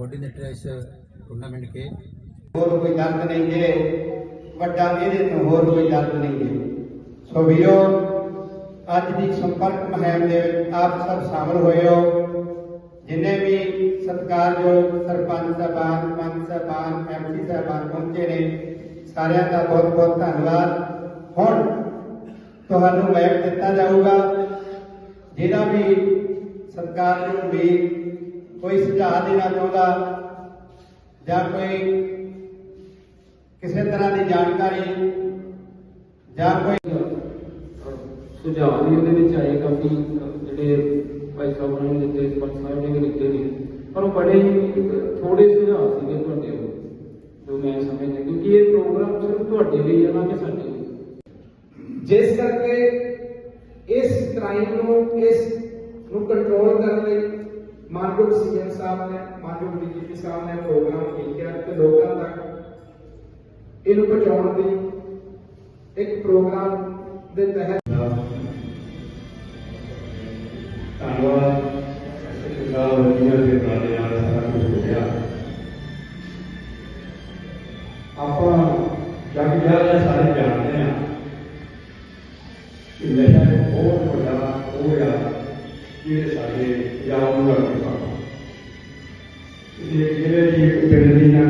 Coordinator ਹੈ इस tournament के ਹੋਰ ਕੋਈ ਦਰਦ ਨਹੀਂ ਜੇ ਵੱਡਾ ਇਹਦੇ ਤੋਂ ਹੋਰ ਕੋਈ ਦਰਦ ਨਹੀਂ ਜੇ ਸੋ ਵੀਰੋ ਅੱਜ ਦੀ ਸੰਪਰਕ ਮੁਹਿੰਮ ਦੇ ਵਿੱਚ ਆਪ ਸਭ ਸ਼ਾਮਲ ਹੋਏ ਹੋ ਜਿੰਨੇ ਵੀ ਸਤਿਕਾਰਯੋਗ ਸਰਪੰਚ ਸਾਹਿਬਾਨ ਪੰਚ ਸਾਹਿਬਾਨ ਐਮਸੀ ਸਾਹਿਬਾਨ ਪਹੁੰਚੇ ਨੇ ਸਾਰਿਆਂ ਦਾ ਬਹੁਤ ਬਹੁਤ ਧੰਨਵਾਦ ਹੁਣ ਤੁਹਾਨੂੰ ਮੈਪ ਦਿੱਤਾ ਜਾਊਗਾ ਜਿਹੜਾ ਵੀ ਸਤਿਕਾਰਯੋਗ ਵੀ ਕੋਈ ਸੁਝਾਅ ਦੇਣਾ ਚਾਹੁੰਦਾ ਜਾਂ ਕੋਈ ਕਿਸੇ ਤਰ੍ਹਾਂ ਦੀ ਜਾਣਕਾਰੀ ਜਾਂ ਕੋਈ ਸੁਝਾਅ ਵੀ ਉਹਦੇ ਵਿੱਚ ਆਏ ਕਾਫੀ ਜਿਹੜੇ ਭਾਈ ਸਾਹਿਬ ਨੇ ਦਿੱਤੇ ਸਰਪੰਚ ਸਾਹਿਬ ਨੇ ਦਿੱਤੇ ਨੇ। ਪਰ ਉਹ ਬੜੇ ਥੋੜੇ ਸੁਝਾਅ ਸੀਗੇ ਤੁਹਾਡੇ ਉਹ ਜੋ ਮੈਂ ਸਮਝਦਾ ਕਿਉਂਕਿ ਇਹ ਪ੍ਰੋਗਰਾਮ ਸਿਰਫ ਤੁਹਾਡੇ ਲਈ ਹੈ ਨਾ ਕਿ ਸਾਡੇ ਲਈ। ਜਿਸ ਕਰਕੇ ਇਸ ਕ੍ਰਾਈਮ ਨੂੰ ਇਸ ਨੂੰ ਕੰਟਰੋਲ ਕਰਨ ਲਈ ਮਾਨਯੋਗ ਸੀਐਮ ਸਾਹਿਬ ਨੇ ਮਾਨਯੋਗ ਡੀਜੀਪੀ ਸਾਹਿਬ ਨੇ ਪ੍ਰੋਗਰਾਮ ਕੀਤਾ ਤੇ ਲੋਕਾਂ ਤੱਕ ਇਹਨੂੰ ਪਹੁੰਚਾਉਣ ਦੀ ਇੱਕ ਪ੍ਰੋਗਰਾਮ ਦੇ ਤਹਿਤ ਧੰਨਵਾਦ ਸਰਕਾਰ ਵਰਗੀਆਂ ਦੇ ਪ੍ਰਾਣੇ ਨਾਲ ਸਾਰਾ ਕੁਝ ਹੋ ਗਿਆ ਆਪਾਂ ਜਗ ਜਾਇਆ ਸਾਰੇ ਜਾਣਦੇ ਆ ਕਿ ਨਸ਼ਾ ਇੱਕ ਬਹੁਤ ਵੱਡਾ ਹੋ ਗਿਆ ဒီစာရေးရောင်းလို့ပြပါဒီဒီဒီဥပဒေနာ